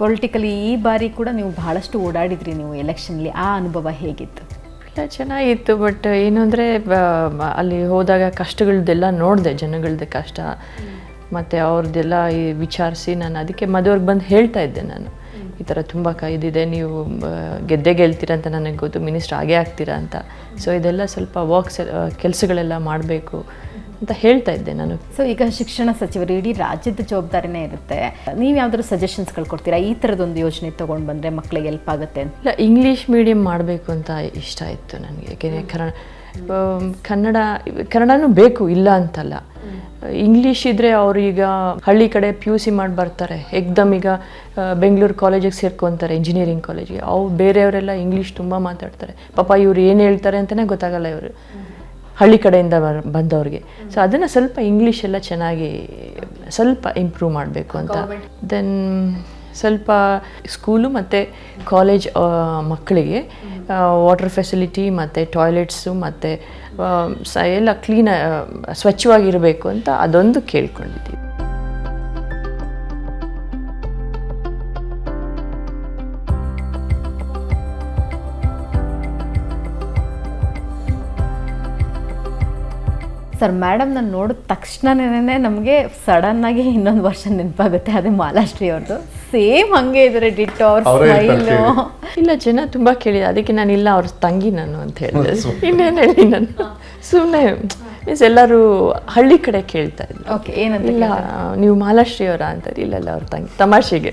Politically ಈ ಬಾರಿ ಕೂಡ ನೀವು ಬಹಳಷ್ಟು ಓಡಾಡಿದ್ರಿ ನೀವು ಎಲೆಕ್ಷನ್ಲಿ ಆ ಅನುಭವ ಹೇಗಿತ್ತು? ಇಲ್ಲ, ಚೆನ್ನಾಗಿತ್ತು ಬಟ್ ಏನು ಅಂದರೆ ಅಲ್ಲಿ ಹೋದಾಗ ಕಷ್ಟಗಳದ್ದೆಲ್ಲ ನೋಡಿದೆ ಜನಗಳದ್ದು ಕಷ್ಟ. ಮತ್ತು ಅವ್ರದ್ದೆಲ್ಲ ವಿಚಾರಿಸಿ ನಾನು ಅದಕ್ಕೆ ಮದುವೆಗೆ ಬಂದು ಹೇಳ್ತಾ ಇದ್ದೆ ನಾನು. ಈ ಥರ ತುಂಬ ಕೈದಿದೆ ನೀವು ಗೆದ್ದೇ ಗೆಲ್ತೀರ ಅಂತ ನನಗೆ ಗೊತ್ತು, ಮಿನಿಸ್ಟ್ರ್ ಆಗೇ ಆಗ್ತೀರಾ ಅಂತ. ಸೊ ಇದೆಲ್ಲ ಸ್ವಲ್ಪ ವರ್ಕ್ಸ್ ಕೆಲಸಗಳೆಲ್ಲ ಮಾಡಬೇಕು. ಅಂತ ಹೇಳ್ತಾ ಇದ್ದೆ ನಾನು. ಸೊ ಈಗ ಶಿಕ್ಷಣ ಸಚಿವರು ಇಡೀ ರಾಜ್ಯದ ಜವಾಬ್ದಾರಿನೇ ಇರುತ್ತೆ. ನೀವು ಯಾವ್ದಾದ್ರು ಸಜೆಷನ್ಸ್ಗಳು ಕೊಡ್ತೀರಾ? ಈ ಥರದೊಂದು ಯೋಜನೆ ತೊಗೊಂಡು ಬಂದರೆ ಮಕ್ಕಳಿಗೆ ಹೆಲ್ಪ್ ಆಗುತ್ತೆ ಅಂತ. ಇಲ್ಲ ಇಂಗ್ಲೀಷ್ ಮೀಡಿಯಂ ಮಾಡಬೇಕು ಅಂತ ಇಷ್ಟ ಇತ್ತು ನನಗೆ. ಯಾಕೆಂದರೆ ಕನ್ನಡ ಕನ್ನಡ ಕನ್ನಡನೂ ಬೇಕು ಇಲ್ಲ ಅಂತಲ್ಲ. ಇಂಗ್ಲೀಷ್ ಇದ್ದರೆ ಅವರು ಈಗ ಹಳ್ಳಿ ಕಡೆ ಪಿ ಯು ಸಿ ಮಾಡಿ ಬರ್ತಾರೆ. ಎಕ್ದಮ್ ಈಗ ಬೆಂಗಳೂರು ಕಾಲೇಜಿಗೆ ಸೇರ್ಕೊತಾರೆ ಇಂಜಿನಿಯರಿಂಗ್ ಕಾಲೇಜಿಗೆ ಅವು ಬೇರೆಯವರೆಲ್ಲ ಇಂಗ್ಲೀಷ್ ತುಂಬ ಮಾತಾಡ್ತಾರೆ. ಪಾಪ ಇವ್ರು ಏನು ಹೇಳ್ತಾರೆ ಅಂತಲೇ ಗೊತ್ತಾಗಲ್ಲ ಇವರು. ಹಳ್ಳಿ ಕಡೆಯಿಂದ ಬರ್ ಬಂದವ್ರಿಗೆ. ಸೊ ಅದನ್ನು ಸ್ವಲ್ಪ ಇಂಗ್ಲೀಷ್ ಎಲ್ಲ ಚೆನ್ನಾಗಿ ಸ್ವಲ್ಪ ಇಂಪ್ರೂವ್ ಮಾಡಬೇಕು ಅಂತ. ದೆನ್ ಸ್ವಲ್ಪ ಸ್ಕೂಲು ಮತ್ತು ಕಾಲೇಜ್ ಮಕ್ಕಳಿಗೆ ವಾಟರ್ ಫೆಸಿಲಿಟಿ ಮತ್ತು ಟಾಯ್ಲೆಟ್ಸು ಮತ್ತು ಸ ಎಲ್ಲ ಕ್ಲೀನ್ ಸ್ವಚ್ಛವಾಗಿರಬೇಕು ಅಂತ ಅದೊಂದು ಕೇಳ್ಕೊಂಡಿದ್ದೀವಿ ಸರ್ ಮೇಡಮ್ ನಾನು ನೋಡಿದ ತಕ್ಷಣನೇ ನಮಗೆ ಸಡನ್ನಾಗಿ ಇನ್ನೊಂದು ವರ್ಷ ನೆನಪಾಗುತ್ತೆ ಅದೇ ಮಾಲಾಶ್ರೀ ಅವ್ರದ್ದು ಸೇಮ್ ಹಂಗೆ ಇದ್ದಾರೆ ಡಿಟ್ಟು ಅವ್ರ ಅವ್ರೇ ಸ್ಮೈಲು ಇಲ್ಲ ಜನ ತುಂಬ ಕೇಳಿದೆ ಅದಕ್ಕೆ ನಾನು ಇಲ್ಲ ಅವ್ರ ತಂಗಿ ನಾನು ಅಂತ ಹೇಳಿದೆ. ಇನ್ನೇನು ಹೇಳಿ ನಾನು? ಸುಮ್ಮನೆ ಮೀನ್ಸ್ ಎಲ್ಲರೂ ಹಳ್ಳಿ ಕಡೆ ಕೇಳ್ತಾ ಇದ್ರು. ಓಕೆ ಏನಂತ ಇಲ್ಲ ನೀವು ಮಾಲಾಶ್ರೀ ಅವರ ಅಂತಾರೆ ಇಲ್ಲ ಇಲ್ಲ ಅವ್ರ ತಂಗಿ. ತಮಾಷೆಗೆ.